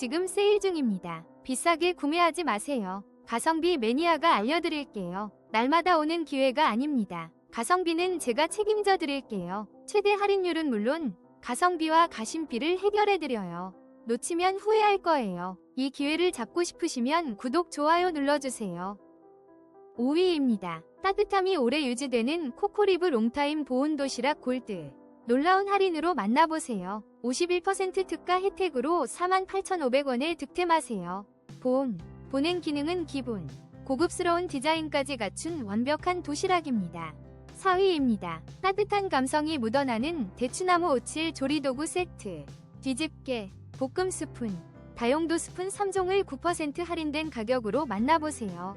지금 세일 중입니다. 비싸게 구매하지 마세요. 가성비 매니아가 알려드릴게요. 날마다 오는 기회가 아닙니다. 가성비는 제가 책임져 드릴게요. 최대 할인율은 물론 가성비와 가심비를 해결해 드려요. 놓치면 후회할 거예요. 이 기회를 잡고 싶으시면 구독, 좋아요 눌러주세요. 5위입니다. 따뜻함이 오래 유지되는 코코리브 롱타임 보온 도시락 골드. 놀라운 할인으로 만나보세요. 51% 특가 혜택으로 48,500원에 득템하세요. 보온, 보냉 기능은 기본, 고급스러운 디자인까지 갖춘 완벽한 도시락입니다. 4위입니다. 따뜻한 감성이 묻어나는 대추나무 오칠 조리도구 세트. 뒤집개, 볶음 스푼, 다용도 스푼 3종을 9% 할인된 가격으로 만나보세요.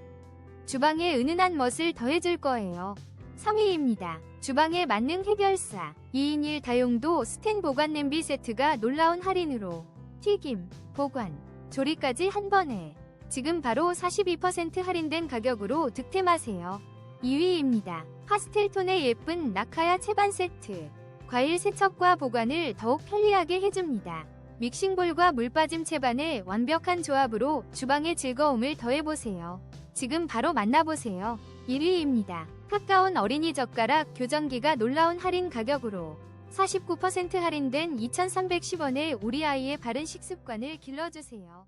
주방에 은은한 멋을 더해줄 거예요. 3위입니다. 주방에 맞는 해결사 2인 1 다용도 스텐 보관 냄비 세트가 놀라운 할인으로 튀김, 보관, 조리까지 한 번에 지금 바로 42% 할인된 가격으로 득템하세요. 2위입니다. 파스텔톤의 예쁜 나카야 채반 세트 과일 세척과 보관을 더욱 편리하게 해줍니다. 믹싱볼과 물빠짐 채반의 완벽한 조합으로 주방의 즐거움을 더해보세요. 지금 바로 만나보세요. 1위입니다. 카카온 어린이 젓가락 교정기가 놀라운 할인 가격으로 49% 할인된 2,310원에 우리 아이의 바른 식습관을 길러주세요.